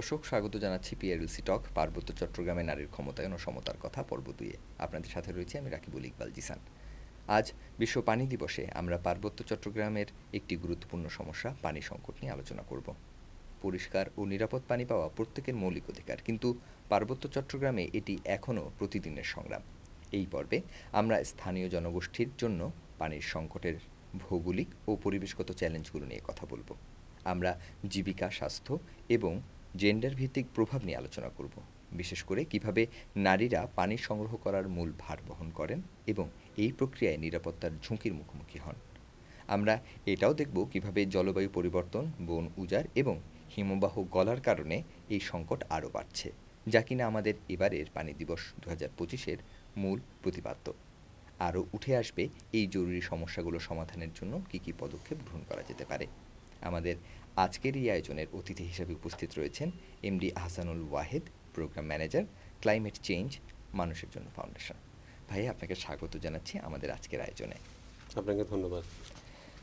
দর্শক, স্বাগত জানাচ্ছি পিআরএলসি টক পার্বত্য চট্টগ্রামে নারীর ক্ষমতায়ন ও সমতার কথা, পর্ব দুয়ে আপনাদের সাথে রয়েছে আমি রাকিবুল ইকবাল জিসান। আজ বিশ্ব পানি দিবসে আমরা পার্বত্য চট্টগ্রামের একটি গুরুত্বপূর্ণ সমস্যা, পানি সংকট নিয়ে আলোচনা করব। পরিষ্কার ও নিরাপদ পানি পাওয়া প্রত্যেকের মৌলিক অধিকার, কিন্তু পার্বত্য চট্টগ্রামে এটি এখনও প্রতিদিনের সংগ্রাম। এই পর্বে আমরা স্থানীয় জনগোষ্ঠীর জন্য পানির সংকটের ভৌগোলিক ও পরিবেশগত চ্যালেঞ্জগুলো নিয়ে কথা বলব। আমরা জীবিকা, স্বাস্থ্য এবং জেন্ডার ভিত্তিক প্রভাব নিয়ে আলোচনা করব, বিশেষ করে কীভাবে নারীরা পানি সংগ্রহ করার মূল ভার বহন করেন এবং এই প্রক্রিয়ায় নিরাপত্তার ঝুঁকির মুখোমুখি হন। আমরা এটাও দেখব কীভাবে জলবায়ু পরিবর্তন, বন উজাড় এবং হিমবাহ গলার কারণে এই সংকট আরও বাড়ছে, যা কিনা আমাদের এবারের পানি দিবস দু হাজার পঁচিশের মূল প্রতিপাদ্য। আরও উঠে আসবে এই জরুরি সমস্যাগুলো সমাধানের জন্য কী কী পদক্ষেপ গ্রহণ করা যেতে পারে। আমাদের আজকের এই আয়োজনের অতিথি হিসেবে উপস্থিত রয়েছেন MD Ahsanul Wahed programme manager climate change মানুষের জন্য ফাউন্ডেশন। ভাই আপনাকে স্বাগত জানাচ্ছি আমাদের আজকের আয়োজনে। আপনাকে ধন্যবাদ।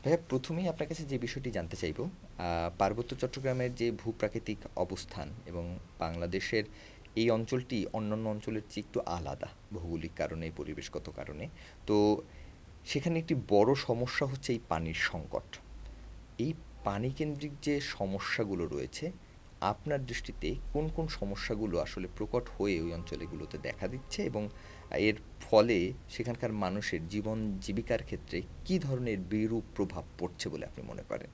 ভাইয়া প্রথমেই আপনার কাছে যে বিষয়টি জানতে চাইব পার্বত্য চট্টগ্রামের যে ভূপ্রাকৃতিক অবস্থান এবং বাংলাদেশের এই অঞ্চলটি অন্যান্য অঞ্চলের চেয়ে একটু আলাদা ভৌগোলিক কারণে পরিবেশগত কারণে। তো সেখানে একটি বড় সমস্যা হচ্ছে এই পানির সংকট। এই পানি কেন্দ্রিক যে সমস্যাগুলো রয়েছে, আপনার দৃষ্টিতে কোন কোন সমস্যাগুলো আসলে প্রকট হয়ে ওই অঞ্চলগুলোতে দেখা দিচ্ছে এবং এর ফলে সেখানকার মানুষের জীবন জীবিকার ক্ষেত্রে কী ধরনের বিরূপ প্রভাব পড়ছে বলে আপনি মনে করেন?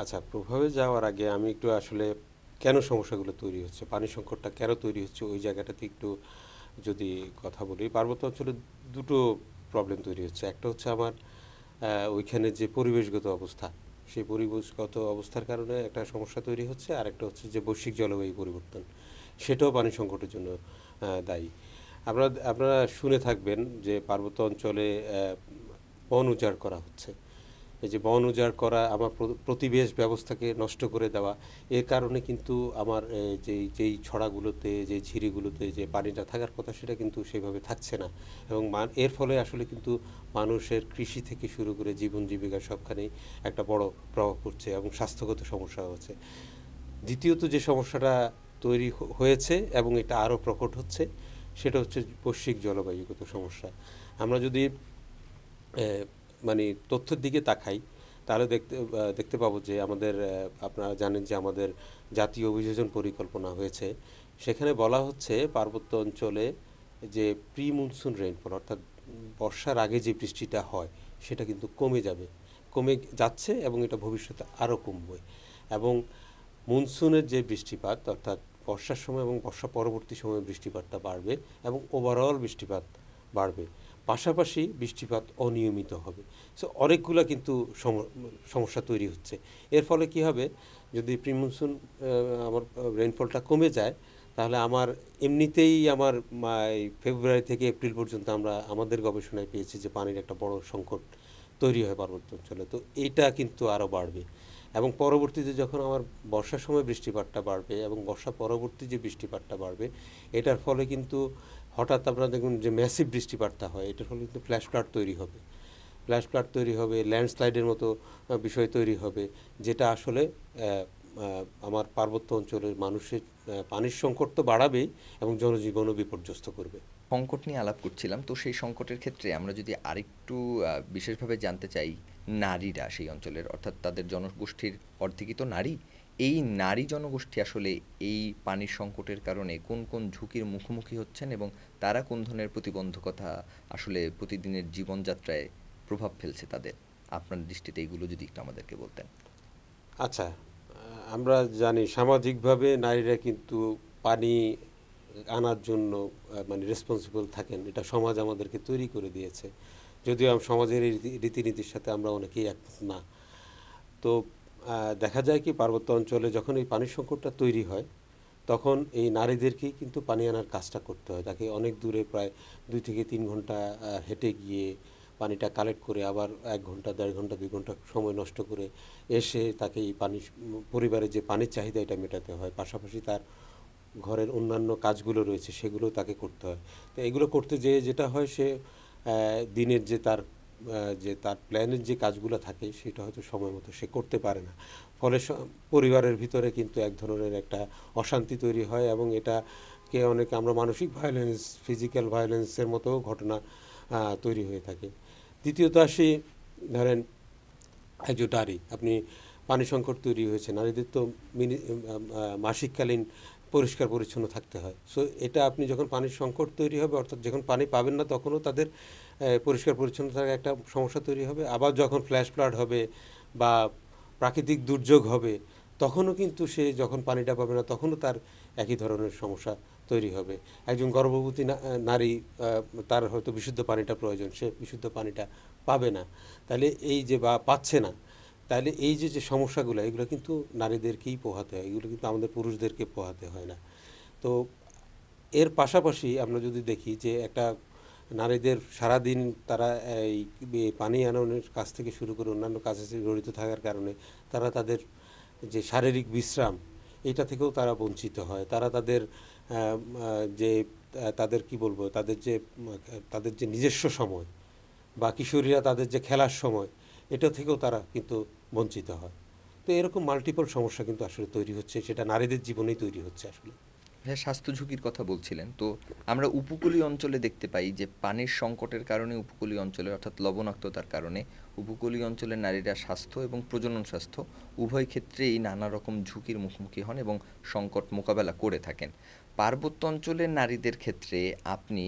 আচ্ছা প্রভাবে যাওয়ার আগে আমি একটু আসলে কেন সমস্যাগুলো তৈরি হচ্ছে, পানি সংকটটা কেন তৈরি হচ্ছে ওই জায়গাটাতে একটু যদি কথা বলি। পার্বত্য অঞ্চলে দুটো প্রবলেম তৈরি হচ্ছে। একটা হচ্ছে আমার ওইখানে যে পরিবেশগত অবস্থা। সেই পরিবেশগত অবস্থার কারণে একটা সমস্যা তৈরি হচ্ছে, আর একটা হচ্ছে যে বৈশ্বিক জলবায়ু পরিবর্তন। সেটাও পানি সংকটের জন্য দায়ী। আপনারা আপনারা শুনে থাকবেন যে পার্বত্য অঞ্চলে বন উজাড় করা হচ্ছে। এই যে বন উজাড় করা আমার প্রতিবেশ ব্যবস্থাকে নষ্ট করে দেওয়া এর কারণে কিন্তু আমার যেই যেই ছড়াগুলোতে, যে ঝিরিগুলোতে যে পানিটা থাকার কথা, সেটা কিন্তু সেভাবে থাকছে না। এবং এর ফলে আসলে কিন্তু মানুষের কৃষি থেকে শুরু করে জীবন জীবিকা সবখানেই একটা বড় প্রভাব পড়ছে এবং স্বাস্থ্যগত সমস্যা হচ্ছে। দ্বিতীয়ত যে সমস্যাটা তৈরি হয়েছে এবং এটা আরও প্রকট হচ্ছে, সেটা হচ্ছে বৈশ্বিক জলবায়ুগত সমস্যা। আমরা যদি মানে তথ্যের দিকে তাকাই, তাহলে দেখতে দেখতে পাবো যে আমাদের আপনারা জানেন যে আমাদের জাতীয় অভিযোজন পরিকল্পনা হয়েছে। সেখানে বলা হচ্ছে পার্বত্য অঞ্চলে যে প্রি মনসুন রেইনফল অর্থাৎ বর্ষার আগে যে বৃষ্টিটা হয়, সেটা কিন্তু কমে যাবে। কমে যাচ্ছে এবং এটা ভবিষ্যতে আরও কমবে। এবং মনসুনের যে বৃষ্টিপাত, অর্থাৎ বর্ষার সময় এবং বর্ষা পরবর্তী সময়ে বৃষ্টিপাতটা বাড়বে এবং ওভারঅল বৃষ্টিপাত বাড়বে। পাশাপাশি বৃষ্টিপাত অনিয়মিত হবে। সো অনেকগুলো কিন্তু সমস্যা তৈরি হচ্ছে। এর ফলে কি হবে? যদি প্রি মনসুন আমার রেইনফলটা কমে যায়, তাহলে আমার এমনিতেই আমার ফেব্রুয়ারি থেকে এপ্রিল পর্যন্ত আমরা, আমাদের গবেষণায় পেয়েছি যে পানির একটা বড় সংকট তৈরি হয় পার্বত্য অঞ্চলে। তো এটা কিন্তু আরও বাড়বে। এবং পরবর্তীতে যখন আমার বর্ষার সময় বৃষ্টিপাতটা বাড়বে এবং বর্ষা পরবর্তী যে বৃষ্টিপাতটা বাড়বে, এটার ফলে কিন্তু হঠাৎ আপনারা দেখুন যে ম্যাসিভ বৃষ্টিপাতটা হয়, এটার ফলে কিন্তু ফ্ল্যাশ ফ্লাড তৈরি হবে। ফ্ল্যাশ ফ্লাড তৈরি হবে ল্যান্ডস্লাইডের মতো বিষয় তৈরি হবে, যেটা আসলে আমার পার্বত্য অঞ্চলের মানুষের পানির সংকট তো বাড়াবেই এবং জনজীবনও বিপর্যস্ত করবে। সংকট নিয়ে আলাপ করছিলাম, তো সেই সংকটের ক্ষেত্রে আমরা যদি আরেকটু বিশেষভাবে জানতে চাই, নারীরা সেই অঞ্চলের, অর্থাৎ তাদের জনগোষ্ঠীর অর্ধেকই তো নারী এই নারী জনগোষ্ঠী আসলে এই পানির সংকটের কারণে কোন কোন ঝুঁকির মুখোমুখি হচ্ছেন এবং তারা কোন ধরনের প্রতিবন্ধকতা আসলে প্রতিদিনের জীবনযাত্রায় প্রভাব ফেলছে তাদের? আপনার দৃষ্টিতে এইগুলো যদি একটু আমাদেরকে বলতেন। আচ্ছা আমরা জানি সামাজিকভাবে নারীরা কিন্তু পানি আনার জন্য মানে রেসপন্সিবল থাকেন। এটা সমাজ আমাদেরকে তৈরি করে দিয়েছে। যদিও সমাজের রীতিনীতির সাথে আমরা অনেকেই একমত না। তো দেখা যায় কি পার্বত্য অঞ্চলে যখন এই পানির সংকটটা তৈরি হয়, তখন এই নারীদেরকেই কিন্তু পানি আনার কাজটা করতে হয়। তাকে অনেক দূরে প্রায় দুই থেকে তিন ঘণ্টা হেঁটে গিয়ে পানিটা কালেক্ট করে আবার এক ঘণ্টা, দেড় ঘণ্টা, দুই ঘণ্টা সময় নষ্ট করে এসে তাকে এই পানি পরিবারের যে পানির চাহিদা এটা মেটাতে হয়। পাশাপাশি তার ঘরের অন্যান্য কাজগুলো রয়েছে, সেগুলো তাকে করতে হয়। তো এগুলো করতে যেয়ে যেটা হয় সে দিনের যে তার যে তার প্ল্যানের যে কাজগুলো থাকে, সেটা হয়তো সময় মতো সে করতে পারে না। ফলে পরিবারের ভিতরে কিন্তু এক ধরনের একটা অশান্তি তৈরি হয় এবং এটাকে অনেকে আমরা মানসিক ভায়োলেন্স ফিজিক্যাল ভায়োলেন্সের মতো ঘটনা তৈরি হয়ে থাকে। দ্বিতীয়ত আসি, ধরেন একজন নারী আপনি পানি সংকট তৈরি হয়েছে, নারীদের তো মিনি মাসিককালীন পরিষ্কার পরিচ্ছন্ন থাকতে হয়। সো এটা আপনি যখন পানির সংকট তৈরি হবে, অর্থাৎ যখন পানি পাবেন না, তখনও তাদের পরিষ্কার পরিচ্ছন্ন থাকার একটা সমস্যা তৈরি হবে। আবার যখন ফ্ল্যাশ ফ্লাড হবে বা প্রাকৃতিক দুর্যোগ হবে, তখনও কিন্তু সে যখন পানিটা পাবে না, তখনও তার একই ধরনের সমস্যা তৈরি হবে। একজন গর্ভবতী নারী তার হয়তো বিশুদ্ধ পানিটা প্রয়োজন, সে বিশুদ্ধ পানিটা পাবে না। তাহলে এই যে বা, পাচ্ছে না তাহলে এই যে যে সমস্যাগুলো, এগুলো কিন্তু নারীদেরকেই পোহাতে হয়, এগুলো কিন্তু আমাদের পুরুষদেরকে পোহাতে হয় না। তো এর পাশাপাশি আমরা যদি দেখি যে, একটা নারীদের সারাদিন তারা এই পানি আননের কাজ থেকে শুরু করে অন্যান্য কাজে জড়িত থাকার কারণে তারা তাদের যে শারীরিক বিশ্রাম, এটা থেকেও তারা বঞ্চিত হয়। তারা তাদের যে তাদের কি বলব, তাদের যে তাদের যে নিজস্ব সময় বা কিশোরীরা তাদের যে খেলার সময়, এটা থেকেও তারা কিন্তু বঞ্চিত হয়। তো এরকম মাল্টিপল সমস্যা কিন্তু আসলে তৈরি হচ্ছে, সেটা নারীদের জীবনেই তৈরি হচ্ছে আসলে। হ্যাঁ স্বাস্থ্য ঝুঁকির কথা বলছিলেন, তো আমরা উপকূলীয় অঞ্চলে দেখতে পাই যে পানির সংকটের কারণে উপকূলীয় অঞ্চলে, অর্থাৎ লবণাক্ততার কারণে উপকূলীয় অঞ্চলের নারীরা স্বাস্থ্য এবং প্রজনন স্বাস্থ্য উভয় ক্ষেত্রেই নানা রকম ঝুঁকির মুখোমুখি হন এবং সংকট মোকাবেলা করে থাকেন। পার্বত্য অঞ্চলের নারীদের ক্ষেত্রে আপনি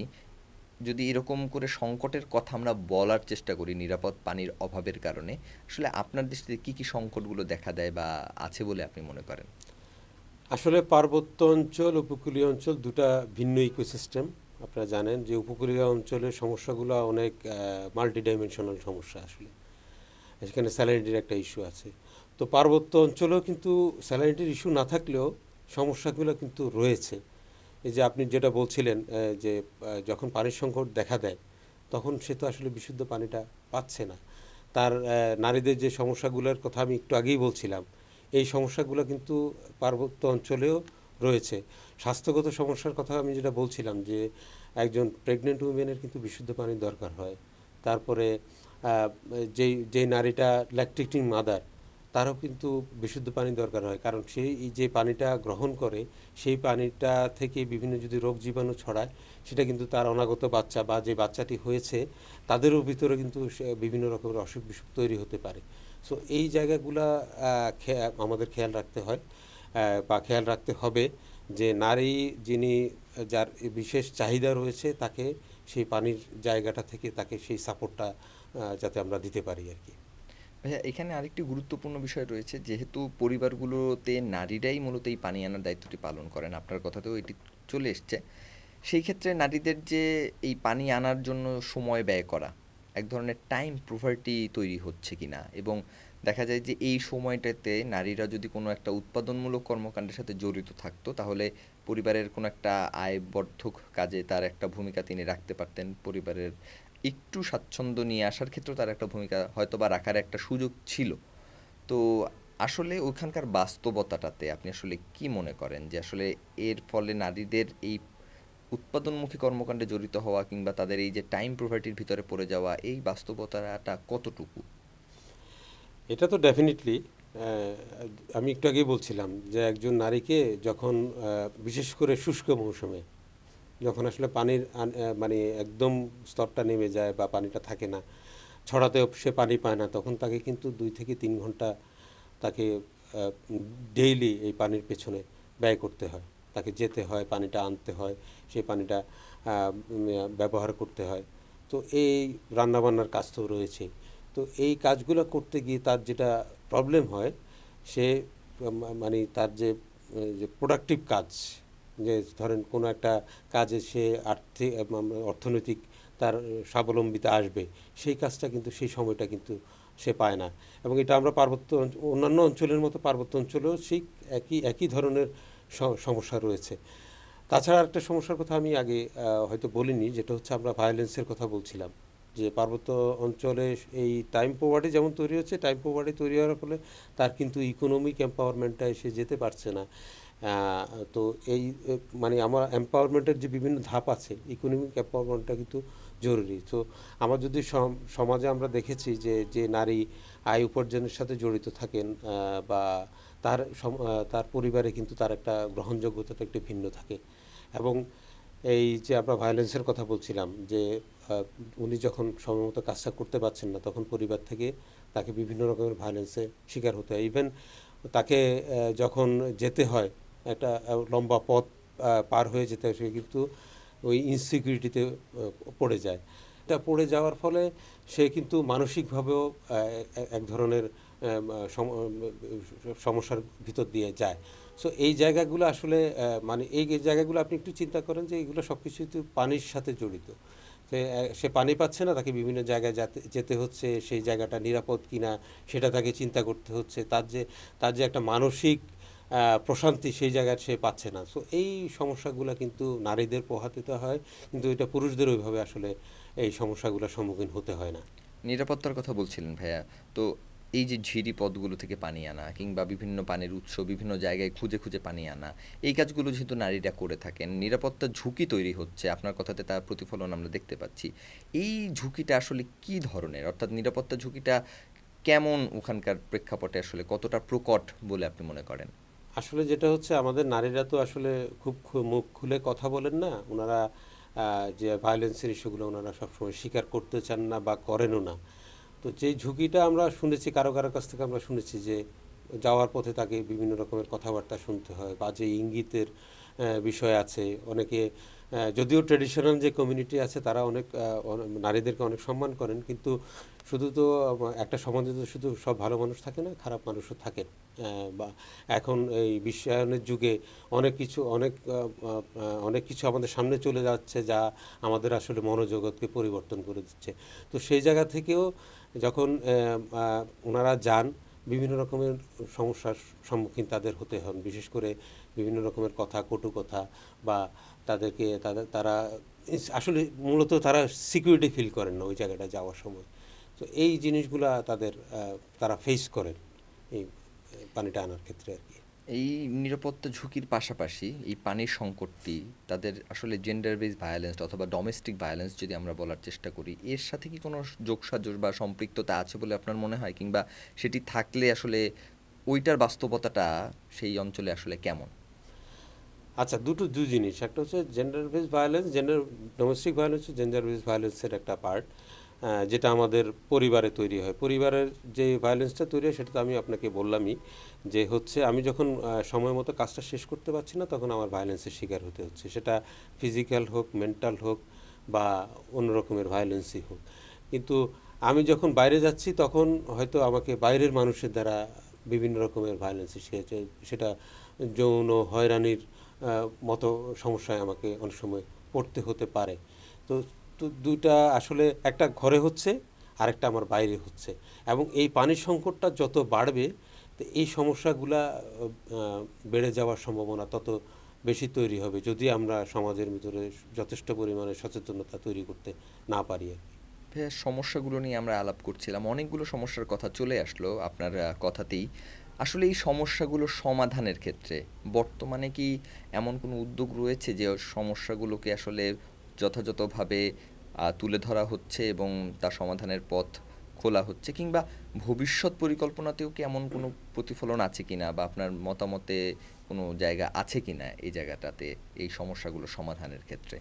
যদি এরকম করে সংকটের কথা আমরা বলার চেষ্টা করি নিরাপদ পানির অভাবের কারণে, আসলে আপনার দৃষ্টিতে কি কি সংকটগুলো দেখা দেয় বা আছে বলে আপনি মনে করেন? আসলে পার্বত্য অঞ্চল, উপকূলীয় অঞ্চল দুটা ভিন্ন ইকোসিস্টেম আপনারা জানেন যে উপকূলীয় অঞ্চলের সমস্যাগুলো অনেক মাল্টিডাইমেনশনাল সমস্যা আসলে। সেখানে স্যালারিটির একটা ইস্যু আছে। তো পার্বত্য অঞ্চলেও কিন্তু স্যালারিটির ইস্যু না থাকলেও সমস্যাগুলো কিন্তু রয়েছে। এই যে আপনি যেটা বলছিলেন যে যখন পানির সংকট দেখা দেয়, তখন সে তো আসলে বিশুদ্ধ পানিটা পাচ্ছে না। তার নারীদের যে সমস্যাগুলোর কথা আমি একটু আগেই বলছিলাম, এই সমস্যাগুলো কিন্তু পার্বত্য অঞ্চলেও রয়েছে। স্বাস্থ্যগত সমস্যার কথা আমি যেটা বলছিলাম, যে, একজন প্রেগনেন্ট উইমেনের কিন্তু বিশুদ্ধ পানির দরকার হয়। তারপরে যেই যেই নারীটা ল্যাকটেটিং মাদার তারও কিন্তু বিশুদ্ধ পানি দরকার হয়। কারণ সেই যে পানিটা গ্রহণ করে, সেই পানিটা থেকে বিভিন্ন যদি রোগ জীবাণু ছড়ায়, সেটা কিন্তু তার অনাগত বাচ্চা বা যে বাচ্চাটি হয়েছে, তাদেরও ভিতরে কিন্তু বিভিন্ন রকমের অসুখ বিসুখ তৈরি হতে পারে। সো এই জায়গাগুলা আমাদের খেয়াল রাখতে হয়। বা খেয়াল রাখতে হবে যে নারী যিনি, যার বিশেষ চাহিদা রয়েছে, তাকে সেই পানির জায়গাটা থেকে তাকে সেই সাপোর্টটা যাতে আমরা দিতে পারি আর কি। ভাইয়া, এখানে আরেকটি গুরুত্বপূর্ণ বিষয় রয়েছে, যেহেতু পরিবারগুলোতে নারীরাই মূলত এই পানি আনার দায়িত্বটি পালন করেন, আপনার কথাতেও এটি চলে এসছে। সেই ক্ষেত্রে নারীদের যে এই পানি আনার জন্য সময় ব্যয় করা, এক ধরনের টাইম প্রভার্টি তৈরি হচ্ছে কিনা, এবং দেখা যায় যে এই সময়টাতে নারীরা যদি কোনো একটা উৎপাদনমূলক কর্মকাণ্ডের সাথে জড়িত থাকতো, তাহলে পরিবারের কোনো একটা আয়বর্ধক কাজে তার একটা ভূমিকা তিনি রাখতে পারতেন, পরিবারের একটু স্বাচ্ছন্দ্য নিয়ে আসার ক্ষেত্রেও তার একটা ভূমিকা হয়তো বা রাখার একটা সুযোগ ছিল। তো আসলে ওইখানকার বাস্তবতাটাতে আপনি আসলে কি মনে করেন যে আসলে এর ফলে নারীদের এই উৎপাদনমুখী কর্মকাণ্ডে জড়িত হওয়া কিংবা তাদের এই যে টাইম প্রভার্টির ভিতরে পড়ে যাওয়া এই বাস্তবতাটা কতটুকু? এটা তো ডেফিনেটলি আমি একটু আগেই বলছিলাম যে একজন নারীকে যখন বিশেষ করে শুষ্ক মৌসুমে যখন আসলে পানির মানে একদম স্তরটা নেমে যায় বা পানিটা থাকে না, ছড়াতেও সে পানি পায় না, তখন তাকে কিন্তু দুই থেকে তিন ঘণ্টা তাকে ডেইলি এই পানির পেছনে ব্যয় করতে হয়। তাকে যেতে হয়, পানিটা আনতে হয় সেই পানিটা ব্যবহার করতে হয়। তো এই রান্নাবান্নার কাজ তো রয়েছে। তো এই কাজগুলো করতে গিয়ে তার যেটা প্রবলেম হয়, সে মানে তার যে প্রোডাক্টিভ কাজ যে ধরেন কোনো একটা কাজে সে আর্থিক অর্থনৈতিক তার স্বাবলম্বিতা আসবে, সেই কাজটা কিন্তু সেই সময়টা কিন্তু সে পায় না। এবং এটা আমরা পার্বত্য অন্যান্য অঞ্চলের মতো পার্বত্য অঞ্চলেও সেই একই একই ধরনের সমস্যা রয়েছে। তাছাড়া একটা সমস্যার কথা আমি আগে হয়তো বলিনি, যেটা হচ্ছে আমরা ভায়োলেন্সের কথা বলছিলাম। যে পার্বত্য অঞ্চলে এই টাইম পোভার্টি যেমন তৈরি হচ্ছে টাইম পোভার্টি তৈরি হওয়ার ফলে তার কিন্তু ইকোনমিক এম্পাওয়ারমেন্টটা এসে যেতে পারছে না। তো এই মানে আমার এম্পাওয়ারমেন্টের যে বিভিন্ন ধাপ আছে ইকোনমিক এম্পাওয়ারমেন্টটা কিন্তু জরুরি। তো আমার যদি সম- সমাজে আমরা দেখেছি যে যে নারী আয় উপার্জনের সাথে জড়িত থাকেন বা তার তার পরিবারে কিন্তু তার একটা গ্রহণযোগ্যতাটা একটু ভিন্ন থাকে। এবং এই যে আমরা ভায়োলেন্সের কথা বলছিলাম, যে উনি যখন সময়মতো কাজটা করতে পারছেন না, তখন পরিবার থেকে তাকে বিভিন্ন রকমের ভায়োলেন্সের শিকার হতে হয়। ইভেন তাকে যখন যেতে হয় একটা লম্বা পথ পার হয়ে যেতে সে কিন্তু ওই ইনসিকিউরিটিতে পড়ে যায়। এটা পড়ে যাওয়ার ফলে সে কিন্তু মানসিকভাবেও এক ধরনের সমস্যার ভিতর দিয়ে যায়। সো এই জায়গাগুলো আসলে মানে এই জায়গাগুলো আপনি একটু চিন্তা করেন যে, এগুলো সব কিছু পানির সাথে জড়িত। সে পানি পাচ্ছে না, তাকে বিভিন্ন জায়গায় যাতে হচ্ছে, সেই জায়গাটা নিরাপদ কিনা, সেটা তাকে চিন্তা করতে হচ্ছে। তার যে তার যে একটা মানসিক প্রশান্তি সেই জায়গায় সে পাচ্ছে না। সো এই সমস্যাগুলো কিন্তু নারীদের পোহাতে হয়, কিন্তু এটা পুরুষদের ওইভাবে আসলে এই সমস্যাগুলোর সম্মুখীন হতে হয় না। নিরাপত্তার কথা বলছিলেন ভাইয়া। তো এই যে ঝিরি পদগুলো থেকে পানি আনা কিংবা বিভিন্ন পানির উৎস বিভিন্ন জায়গায় খুঁজে খুঁজে পানি আনা, এই কাজগুলো যেহেতু নারীরা করে থাকেন, নিরাপত্তার ঝুঁকি তৈরি হচ্ছে, আপনার কথাতে তার প্রতিফলন আমরা দেখতে পাচ্ছি। এই ঝুঁকিটা আসলে কি ধরনের? অর্থাৎ নিরাপত্তা ঝুঁকিটা কেমন ওখানকার প্রেক্ষাপটে আসলে কতটা প্রকট বলে আপনি মনে করেন? আসলে যেটা হচ্ছে, আমাদের নারীরা তো আসলে খুব মুখ খুলে কথা বলেন না। ওনারা যে ভায়োলেন্সের ইস্যুগুলো ওনারা সবসময় স্বীকার করতে চান না বা করেনও না। তো যেই ঝুঁকিটা আমরা শুনেছি, কারও কারও কাছ থেকে আমরা শুনেছি যে, যাওয়ার পথে তাকে বিভিন্ন রকমের কথাবার্তা শুনতে হয় বা যে ইঙ্গিতের বিষয় আছে। অনেকে যদিও ট্রেডিশনাল যে কমিউনিটি আছে, তারা অনেক নারীদেরকে অনেক সম্মান করেন। কিন্তু শুধু তো, একটা সমাজে তো শুধু সব ভালো মানুষ থাকে না, খারাপ মানুষও থাকেন। বা এখন এই বিশ্বায়নের যুগে অনেক কিছু, অনেক অনেক কিছু আমাদের সামনে চলে যাচ্ছে যা আমাদের আসলে মনোজগৎকে পরিবর্তন করে দিচ্ছে। তো সেই জায়গা থেকেও যখন ওনারা যান, বিভিন্ন রকমের সমস্যার সম্মুখীন তাদের হতে হন। বিশেষ করে বিভিন্ন রকমের কথা, কটু কথা বা তাদেরকে, তাদের, তারা আসলে মূলত তারা সিকিউরিটি ফিল করেন না ওই জায়গাটা যাওয়ার সময়। তো এই জিনিসগুলা তাদের তারা ফেস করেন এই পানিটা আনার ক্ষেত্রে আর কি। এই নিরাপত্তা ঝুঁকির পাশাপাশি এই পানির সংকটটি তাদের আসলে জেন্ডার বেস ভায়োলেন্স অথবা ডোমেস্টিক ভায়োলেন্স যদি আমরা বলার চেষ্টা করি এর সাথে কি কোনো যোগসাজশ বা সম্পৃক্ততা আছে বলে আপনার মনে হয়? কিংবা সেটি থাকলে আসলে ওইটার বাস্তবতাটা সেই অঞ্চলে আসলে কেমন? আচ্ছা দুটো দু জিনিস। একটা হচ্ছে gender base violence gender domestic violence gender base ভায়োলেন্সের একটা পার্ট যেটা আমাদের পরিবারে তৈরি হয়। পরিবারের যে ভায়োলেন্সটা তৈরি হয়, সেটা তো আমি আপনাকে বললামই যে হচ্ছে আমি যখন সময় মতো কাজটা শেষ করতে পারছি না, তখন আমার ভায়োলেন্সের শিকার হতে হচ্ছে। সেটা ফিজিক্যাল হোক মেন্টাল হোক বা অন্য রকমের ভায়োলেন্সই হোক। কিন্তু আমি যখন বাইরে যাচ্ছি, তখন হয়তো আমাকে বাইরের মানুষের দ্বারা বিভিন্ন রকমের ভায়োলেন্স সেটা যৌন হয়রানির মতো সমস্যায় আমাকে অনেক সময় পড়তে হতে পারে। তো তো দুইটা আসলে একটা ঘরে হচ্ছে, আরেকটা আমার বাইরে হচ্ছে এবং এই পানির সংকটটা যত বাড়বে, তো এই সমস্যাগুলা বেড়ে যাওয়ার সম্ভাবনা তত বেশি তৈরি হবে, যদি আমরা সমাজের ভিতরে যথেষ্ট পরিমাণে সচেতনতা তৈরি করতে না পারি আর কি। সমস্যাগুলো নিয়ে আমরা আলাপ করছিলাম, অনেকগুলো সমস্যার কথা চলে আসলো আপনার কথাতেই আসলে এই সমস্যাগুলো সমাধানের ক্ষেত্রে বর্তমানে কি এমন কোনো উদ্যোগ রয়েছে যে সমস্যাগুলোকে আসলে যথাযথভাবে তুলে ধরা হচ্ছে এবং তার সমাধানের পথ খোলা হচ্ছে কিংবা ভবিষ্যৎ পরিকল্পনাতেও কি এমন কোনো প্রতিফলন আছে কিনা বা আপনার মতামতে কোনো জায়গা আছে কিনা এই জায়গাটাতে এই সমস্যাগুলো সমাধানের ক্ষেত্রে?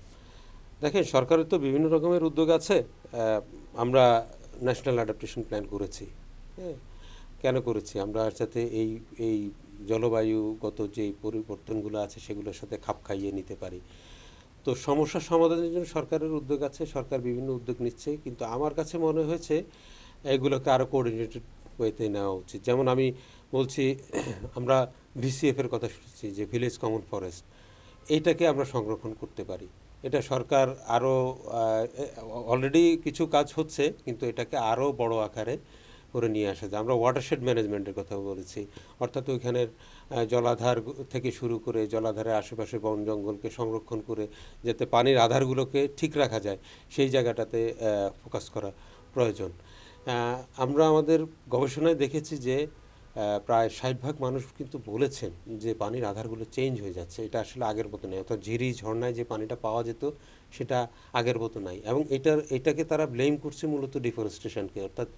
দেখেন, সরকারের তো বিভিন্ন রকমের উদ্যোগ আছে। আমরা ন্যাশনাল অ্যাডাপ্টেশন প্ল্যান করেছি। হ্যাঁ কেন করেছি? আমরা যাতে এই এই জলবায়ুগত যে পরিবর্তনগুলো আছে সেগুলোর সাথে খাপ খাইয়ে নিতে পারি। তো সমস্যা সমাধানের জন্য সরকারের উদ্যোগ আছে, সরকার বিভিন্ন উদ্যোগ নিচ্ছে, কিন্তু আমার কাছে মনে হয়েছে এগুলোকে আরও কোঅর্ডিনেটেড ওয়েতে নেওয়া উচিত। যেমন আমি বলছি, আমরা ভিসিএফের কথা শুনেছি যে ভিলেজ কমন ফরেস্ট এইটাকে আমরা সংরক্ষণ করতে পারি। এটা সরকার আরও অলরেডি কিছু কাজ হচ্ছে, কিন্তু এটাকে আরও বড় আকারে করে নিয়ে আসা যায়। আমরা ওয়াটারশেড ম্যানেজমেন্টের কথা বলেছি। অর্থাৎ ওইখানের জলাধার থেকে শুরু করে জলাধারের আশেপাশে বন জঙ্গলকে সংরক্ষণ করে যাতে পানির আধারগুলোকে ঠিক রাখা যায়, সেই জায়গাটাতে ফোকাস করা প্রয়োজন। আমরা আমাদের গবেষণায় দেখেছি যে প্রায় ষাট ভাগ মানুষ কিন্তু বলেছেন যে পানির আধারগুলো চেঞ্জ হয়ে যাচ্ছে। এটা আসলে আগের মতো নেই অর্থাৎ ঝিরি ঝর্ণায় যে পানিটা পাওয়া যেত, সেটা আগের মতো নাই। এবং এটার, এটাকে তারা ব্লেম করছে মূলত ডিফরেস্টেশনকে অর্থাৎ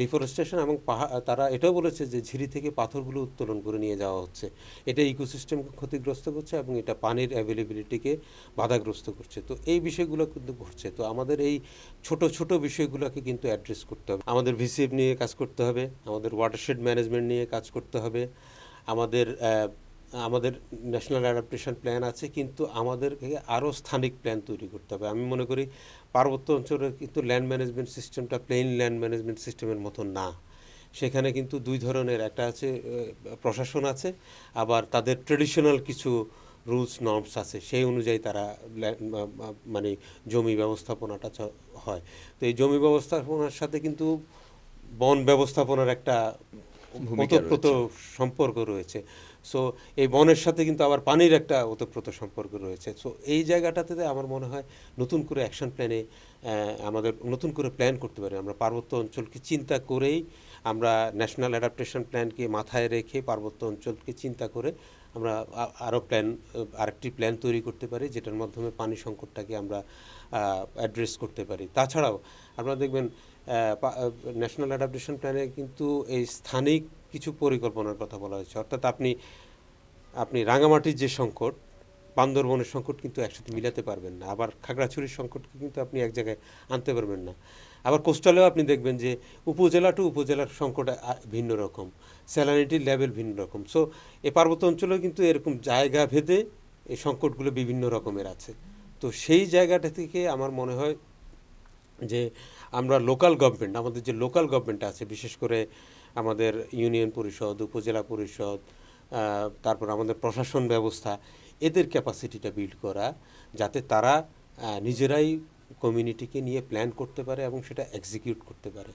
ডিফরেস্টেশন এবং পাহা তারা এটাও বলেছে যে ঝিরি থেকে পাথরগুলো উত্তোলন করে নিয়ে যাওয়া হচ্ছে। এটা ইকোসিস্টেমকে ক্ষতিগ্রস্ত করছে এবং এটা পানির অ্যাভেলেবিলিটিকে বাধাগ্রস্ত করছে। তো এই বিষয়গুলো কিন্তু ঘটছে। তো আমাদের এই ছোট ছোট বিষয়গুলোকে কিন্তু অ্যাড্রেস করতে হবে। আমাদের ভিসিএফ নিয়ে কাজ করতে হবে। আমাদের ওয়াটারশেড ম্যানেজমেন্ট নিয়ে কাজ করতে হবে। আমাদের আমাদের ন্যাশনাল অ্যাডাপ্টেশন প্ল্যান আছে কিন্তু আমাদেরকে আরও স্থানিক প্ল্যান তৈরি করতে হবে। আমি মনে করি পার্বত্য অঞ্চলের কিন্তু ল্যান্ড ম্যানেজমেন্ট সিস্টেমটা প্লেন ল্যান্ড ম্যানেজমেন্ট সিস্টেমের মতো না। সেখানে কিন্তু দুই ধরনের একটা আছে প্রশাসন আছে আবার তাদের ট্রেডিশনাল কিছু রুলস নর্মস আছে। সেই অনুযায়ী তারা মানে জমি ব্যবস্থাপনাটা হয়। তো এই জমি ব্যবস্থাপনার সাথে কিন্তু বন ব্যবস্থাপনার একটা সম্পর্ক রয়েছে। সো এই বনের সাথে কিন্তু আবার পানির একটা ওতপ্রোত সম্পর্ক রয়েছে। সো এই জায়গাটাতে আমার মনে হয় নতুন করে অ্যাকশন প্ল্যানে আমাদের নতুন করে প্ল্যান করতে পারি। আমরা পার্বত্য অঞ্চলকে চিন্তা করেই আমরা ন্যাশনাল অ্যাডাপ্টেশন প্ল্যানকে মাথায় রেখে পার্বত্য অঞ্চলকে চিন্তা করে আমরা আরও প্ল্যান আরেকটি প্ল্যান তৈরি করতে পারি, যেটার মাধ্যমে পানি সংকটটাকে আমরা অ্যাড্রেস করতে পারি। তাছাড়াও আপনারা দেখবেন ন্যাশনাল অ্যাডাপ্টেশন প্ল্যানে কিন্তু এই স্থানিক কিছু পরিকল্পনার কথা বলা হয়েছে। অর্থাৎ আপনি আপনি রাঙামাটির যে সংকট, বান্দরবনের সংকট কিন্তু একসাথে মিলাতে পারবেন না। আবার খাগড়াছড়ির সংকটকে কিন্তু আপনি এক জায়গায় আনতে পারবেন না। আবার কোস্টালেও আপনি দেখবেন যে উপজেলা টু উপজেলার সংকট ভিন্ন রকম। স্যালানিটির লেভেল ভিন্ন রকম। সো এ পার্বত্য অঞ্চলেও কিন্তু এরকম জায়গা ভেদে এই সংকটগুলো বিভিন্ন রকমের আছে। তো সেই জায়গাটা থেকে আমার মনে হয় যে আমরা লোকাল গভর্নমেন্ট আমাদের যে লোকাল গভর্নমেন্ট আছে, বিশেষ করে আমাদের ইউনিয়ন পরিষদ, উপজেলা পরিষদ তারপর আমাদের প্রশাসন ব্যবস্থা, এদের ক্যাপাসিটিটা বিল্ড করা যাতে তারা নিজেরাই কমিউনিটিকে নিয়ে প্ল্যান করতে পারে এবং সেটা এক্সিকিউট করতে পারে।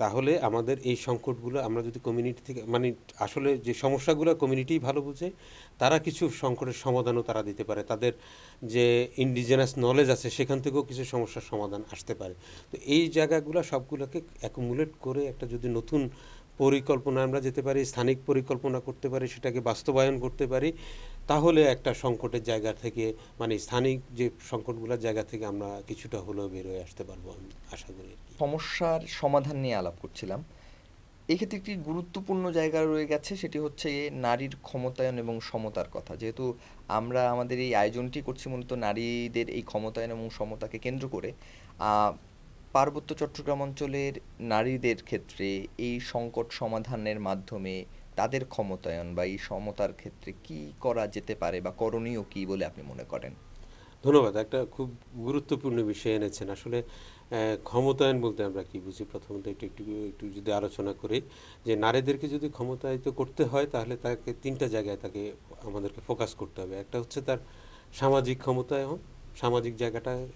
তাহলে আমাদের এই সংকটগুলো আমরা যদি কমিউনিটি থেকে মানে আসলে যে সমস্যাগুলো কমিউনিটিই ভালো বুঝে, তারা কিছু সংকটের সমাধানও তারা দিতে পারে তাদের যে ইন্ডিজেনাস নলেজ আছে, সেখান থেকেও কিছু সমস্যার সমাধান আসতে পারে তো এই জায়গাগুলো সবগুলোকে অ্যাকুমুলেট করে একটা যদি নতুন পরিকল্পনা আমরা যেতে পারি, স্থানিক পরিকল্পনা করতে পারি, সেটাকে বাস্তবায়ন করতে পারি, তাহলে একটা সংকটের জায়গা থেকে মানে স্থানিক যে সংকটগুলোর জায়গা থেকে আমরা কিছুটা হলেও বেরোয় আসতে পারব আমি আশা করি। সমস্যার সমাধান নিয়ে আলাপ করছিলাম। এক্ষেত্রে একটি গুরুত্বপূর্ণ জায়গা রয়ে গেছে, সেটি হচ্ছে নারীর ক্ষমতায়ন এবং সমতার কথা। যেহেতু আমরা আমাদের এই আয়োজনটি করছি মূলত নারীদের এই ক্ষমতায়ন এবং সমতাকে কেন্দ্র করে পার্বত্য চট্টগ্রাম অঞ্চলের নারীদের ক্ষেত্রে এই সংকট সমাধানের মাধ্যমে তাদের ক্ষমতায়ন বা এই সমতার ক্ষেত্রে কি করা যেতে পারে বা করণীয় কি বলে আপনি মনে করেন? ধন্যবাদ, একটা খুব গুরুত্বপূর্ণ বিষয় এনেছেন। আসলে ক্ষমতায়ন বলতে আমরা কি বুঝি? প্রথমত একটু একটু একটু যদি আলোচনা করি যে নারীদেরকে যদি ক্ষমতায়িত করতে হয় তাহলে তাকে তিনটা জায়গায় তাকে আমাদেরকে ফোকাস করতে হবে। একটা হচ্ছে তার সামাজিক ক্ষমতায়ন, সামাজিক জায়গাটা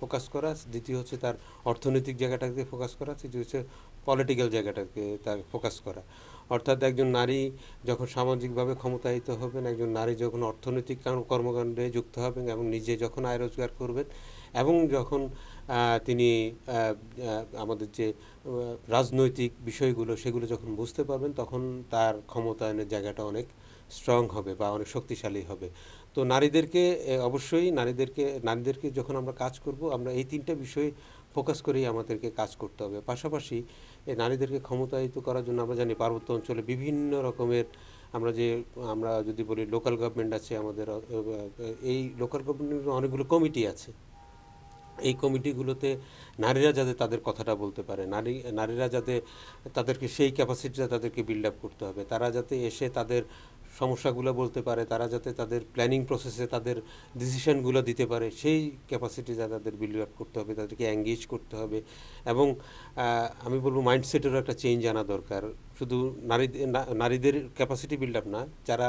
ফোকাস করা। দ্বিতীয় হচ্ছে তার অর্থনৈতিক জায়গাটাকে ফোকাস করা। তৃতীয় হচ্ছে পলিটিক্যাল জায়গাটাকে তার ফোকাস করা। অর্থাৎ একজন নারী যখন সামাজিকভাবে ক্ষমতায়িত হবেন, একজন নারী যখন অর্থনৈতিক কার- কর্মকাণ্ডে যুক্ত হবেন এবং নিজে যখন আয় রোজগার করবেন এবং যখন তিনি আমাদের যে রাজনৈতিক বিষয়গুলো সেগুলো যখন বুঝতে পারবেন, তখন তার ক্ষমতায়নের জায়গাটা অনেক স্ট্রং হবে বা অনেক শক্তিশালী হবে। তো নারীদেরকে অবশ্যই নারীদেরকে নারীদেরকে যখন আমরা কাজ করব, আমরা এই তিনটা বিষয় ফোকাস করেই আমাদেরকে কাজ করতে হবে। পাশাপাশি এই নারীদেরকে ক্ষমতায়িত করার জন্য আমরা জানি পার্বত্য অঞ্চলে বিভিন্ন রকমের, আমরা যে, আমরা যদি বলি লোকাল গভর্নমেন্ট আছে আমাদের এই লোকাল গভর্নমেন্টের অনেকগুলো কমিটি আছে। এই কমিটিগুলোতে নারীরা যাতে তাদের কথাটা বলতে পারে, নারী, নারীরা যাতে তাদেরকে সেই ক্যাপাসিটিটা তাদেরকে বিল্ড আপ করতে হবে, তারা যাতে এসে তাদের সমস্যাগুলো বলতে পারে, তারা যাতে তাদের প্ল্যানিং প্রসেসে তাদের ডিসিশনগুলো দিতে পারে, সেই ক্যাপাসিটিটা তাদের বিল্ড আপ করতে হবে, তাদেরকে এঙ্গেজ করতে হবে এবং আমি বলব মাইন্ডসেটেরও একটা চেঞ্জ আনা দরকার। শুধু নারীদের নারীদের ক্যাপাসিটি বিল্ড আপ না, যারা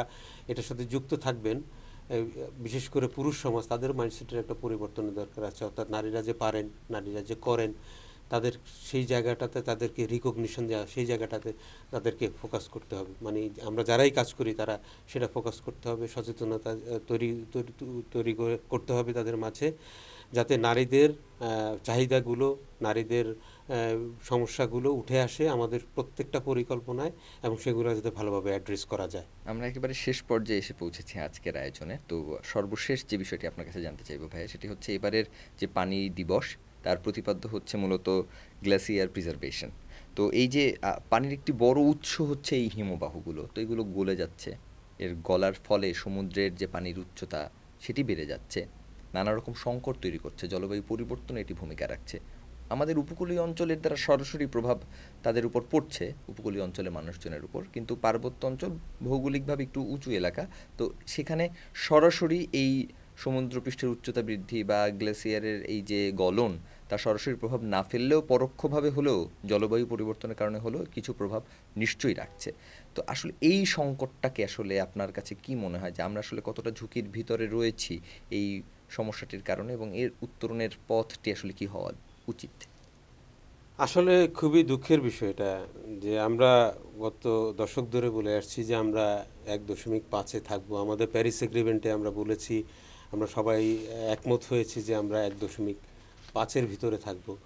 এটার সাথে যুক্ত থাকবেন বিশেষ করে পুরুষ সমাজ, তাদের মাইন্ডসেটের একটা পরিবর্তনের দরকার আছে। অর্থাৎ নারীরা যে পারেন, নারীরা যে করেন, তাদের সেই জায়গাটাতে তাদেরকে রিকগনিশন দেওয়া সেই জায়গাটাতে তাদেরকে ফোকাস করতে হবে। মানে আমরা যারাই কাজ করি, তারা সেটা ফোকাস করতে হবে, সচেতনতা তৈরি, তৈরি- তৈরি করে- করতে হবে তাদের মাঝে, যাতে নারীদের চাহিদাগুলো, নারীদের সমস্যাগুলো উঠে আসে আমাদের প্রত্যেকটা পরিকল্পনায় এবং সেগুলো যাতে ভালোভাবে অ্যাড্রেস করা যায়। আমরা একেবারে শেষ পর্যায়ে এসে পৌঁছেছি আজকের আয়োজনে। তো সর্বশেষ যে বিষয়টি আপনার কাছে জানতে চাইব ভাইয়া, সেটি হচ্ছে এবারের যে পানি দিবস, তার প্রতিপাদ্য হচ্ছে মূলত গ্লাসিয়ার প্রিজার্ভেশন তো এই যে পানির একটি বড় উৎস হচ্ছে এই হিমবাহগুলো, তো এগুলো গলে যাচ্ছে। এর গলার ফলে সমুদ্রের যে পানির উচ্চতা, সেটি বেড়ে যাচ্ছে। নানা রকম সংকট তৈরি করছে, জলবায়ু পরিবর্তনে এটি ভূমিকা রাখছে। আমাদের উপকূলীয় অঞ্চলের দ্বারা সরাসরি প্রভাব তাদের উপর পড়ছে, উপকূলীয় অঞ্চলের মানুষজনের উপর। কিন্তু পার্বত্য অঞ্চল ভৌগোলিকভাবে একটু উঁচু এলাকা। তো সেখানে সরাসরি এই সমুদ্রপৃষ্ঠের উচ্চতা বৃদ্ধি বা গ্লেসিয়ারের এই যে গলন, তা সরাসরি প্রভাব না ফেললেও পরোক্ষভাবে হলেও, জলবায়ু পরিবর্তনের কারণে হলেও কিছু প্রভাব নিশ্চয়ই রাখছে। তো আসলে এই সংকটটাকে আসলে আপনার কাছে কি মনে হয়? যে আমরা আসলে কতটা ঝুঁকির ভিতরে রয়েছি এই সমস্যাটির কারণে এবং এর উত্তরণের পথটি আসলে কি হওয়া উচিত। আসলে খুবই দুঃখের বিষয় এটা যে আমরা গত দশক ধরে বলে আসছি যে আমরা এক দশমিক পাঁচে থাকব। আমাদের প্যারিস এগ্রিমেন্টে আমরা বলেছি, আমরা সবাই একমত হয়েছি যে আমরা এক দশমিক পাঁচের ভিতরে থাকব।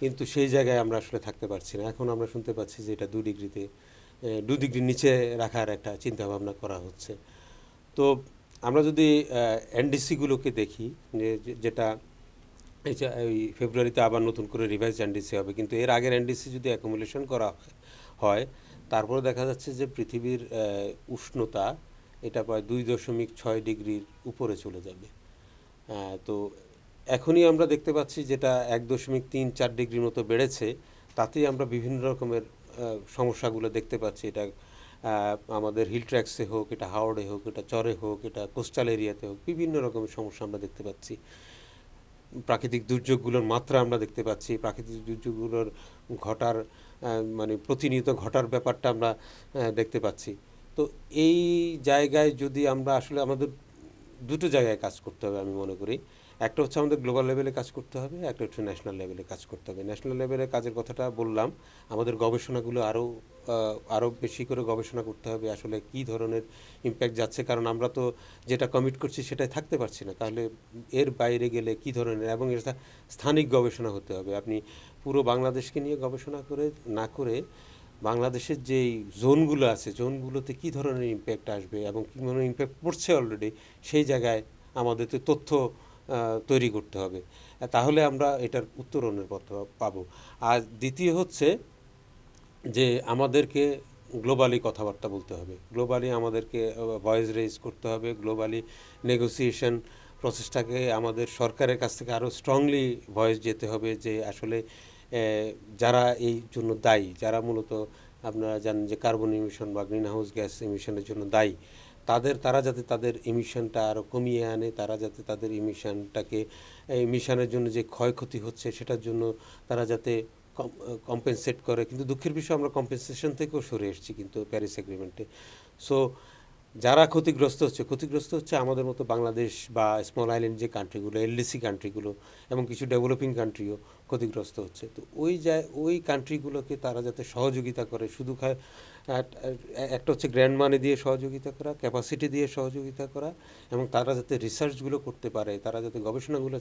কিন্তু সেই জায়গায় আমরা আসলে থাকতে পারছি না। এখন আমরা শুনতে পাচ্ছি যে এটা দু ডিগ্রিতে দু ডিগ্রির নিচে রাখার একটা চিন্তা ভাবনা করা হচ্ছে। তো আমরা যদি এনডিসিগুলোকে দেখি যে- যেটা এই ফেব্রুয়ারিতে আবার নতুন করে রিভাইজ এনডিসি হবে। কিন্তু এর আগের এনডিসি যদি অ্যাকুমুলেশন করা হয়, তারপরে দেখা যাচ্ছে যে পৃথিবীর উষ্ণতা এটা প্রায় দুই দশমিক ছয় ডিগ্রির উপরে চলে যাবে। তো এখনই আমরা দেখতে পাচ্ছি যেটা এক দশমিক তিন চার ডিগ্রির মতো বেড়েছে, তাতেই আমরা বিভিন্ন রকমের সমস্যাগুলো দেখতে পাচ্ছি। এটা আমাদের হিল ট্র্যাক্সে হোক, এটা হাওড়ে হোক, এটা চরে হোক, এটা কোস্টাল এরিয়াতে হোক, বিভিন্ন রকমের সমস্যা আমরা দেখতে পাচ্ছি। প্রাকৃতিক দুর্যোগগুলোর মাত্রা আমরা দেখতে পাচ্ছি, প্রাকৃতিক দুর্যোগগুলোর ঘটার মানে প্রতিনিয়ত ঘটার ব্যাপারটা আমরা দেখতে পাচ্ছি। তো এই জায়গায় যদি আমরা আসলে আমাদের দুটো জায়গায় কাজ করতে হবে আমি মনে করি। একটা হচ্ছে আমাদের গ্লোবাল লেভেলে কাজ করতে হবে, একটা হচ্ছে ন্যাশনাল লেভেলে কাজ করতে হবে। ন্যাশনাল লেভেলে কাজের কথাটা বললাম, আমাদের গবেষণাগুলো আরও আরও বেশি করে গবেষণা করতে হবে, আসলে কী ধরনের ইম্প্যাক্ট যাচ্ছে, কারণ আমরা তো যেটা কমিট করছি সেটাই থাকতে পারছি না। তাহলে এর বাইরে গেলে কী ধরনের, এবং এটা স্থানিক গবেষণা হতে হবে। আপনি পুরো বাংলাদেশকে নিয়ে গবেষণা করে, না করে বাংলাদেশের যেই জোনগুলো আছে, জোনগুলোতে কী ধরনের ইম্প্যাক্ট আসবে এবং কী ধরনের ইম্প্যাক্ট পড়ছে অলরেডি সেই জায়গায় আমাদের তো তথ্য তৈরি করতে হবে। তাহলে আমরা এটার উত্তরণের পথ পাবো। আর দ্বিতীয় হচ্ছে যে আমাদেরকে গ্লোবালি কথাবার্তা বলতে হবে। গ্লোবালি আমাদেরকে ভয়েস রেজ করতে হবে। গ্লোবালি নেগোসিয়েশন প্রসেসটাকে আমাদের সরকারের কাছ থেকে আরও স্ট্রংলি ভয়েস যেতে হবে যে আসলে যারা এই জন্য দায়ী, যারা মূলত আপনারা জানেন যে কার্বন ইমিশন বা গ্রিন হাউস গ্যাস ইমিশনের জন্য দায়ী তাদের, তারা যাতে তাদের ইমিশনটা আরও কমিয়ে আনে, তারা যাতে তাদের ইমিশনটাকে ইমিশনের জন্য যে ক্ষয়ক্ষতি হচ্ছে সেটার জন্য তারা যাতে কম্পেনসেট করে। কিন্তু দুঃখের বিষয়, আমরা কম্পেনসেশন থেকেও সরে এসেছি কিন্তু প্যারিস এগ্রিমেন্টে সো যারা ক্ষতিগ্রস্ত হচ্ছে ক্ষতিগ্রস্ত হচ্ছে আমাদের মতো বাংলাদেশ বা স্মল আইল্যান্ড যে কান্ট্রিগুলো এলডিসি কান্ট্রিগুলো এবং কিছু ডেভেলপিং কান্ট্রিও ক্ষতিগ্রস্ত হচ্ছে। তো ওই যায়, ওই কান্ট্রিগুলোকে তারা যাতে সহযোগিতা করে, শুধু একটা হচ্ছে গ্র্যান্ড মানি দিয়ে সহযোগিতা করা ক্যাপাসিটি দিয়ে সহযোগিতা করা এবং তারা যাতে রিসার্চগুলো করতে পারে, তারা যাতে গবেষণাগুলো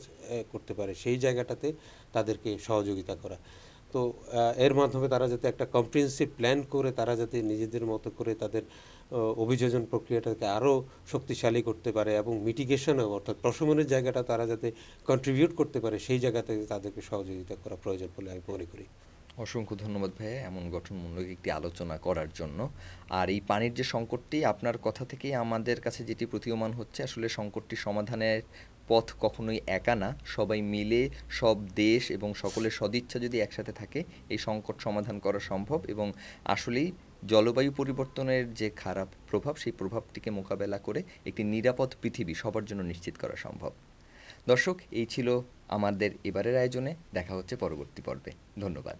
করতে পারে, সেই জায়গাটাতে তাদেরকে সহযোগিতা করা। তো এর মাধ্যমে তারা যাতে একটা কম্প্রিহেন্সিভ প্ল্যান করে, তারা যাতে নিজেদের মতো করে তাদের অভিযোজন প্রক্রিয়াটাকে আরও শক্তিশালী করতে পারে এবং মিটিগেশনও অর্থাৎ প্রশমনের জায়গাটা তারা যাতে কন্ট্রিবিউট করতে পারে, সেই জায়গাতে তাদেরকে সহযোগিতা করা প্রয়োজন বলে আমি মনে করি। অসংখ্য ধন্যবাদ ভাইয়া। এমন গঠনমূলক একটি আলোচনা করার জন্য। আর এই পানির যে সংকটটি, আপনার কথা থেকেই আমাদের কাছে যেটি প্রতীয়মান হচ্ছে, আসলে সংকটটি সমাধানের পথ কখনোই একা না। সবাই মিলে, সব দেশ এবং সকলের সদিচ্ছা যদি একসাথে থাকে, এই সংকট সমাধান করা সম্ভব এবং আসলেই জলবায়ু পরিবর্তনের যে খারাপ প্রভাব, সেই প্রভাবটিকে মোকাবেলা করে একটি নিরাপদ পৃথিবী সবার জন্য নিশ্চিত করা সম্ভব। দর্শক, এই ছিল আমাদের এবারের আয়োজনে। দেখা হচ্ছে পরবর্তী পর্বে। ধন্যবাদ।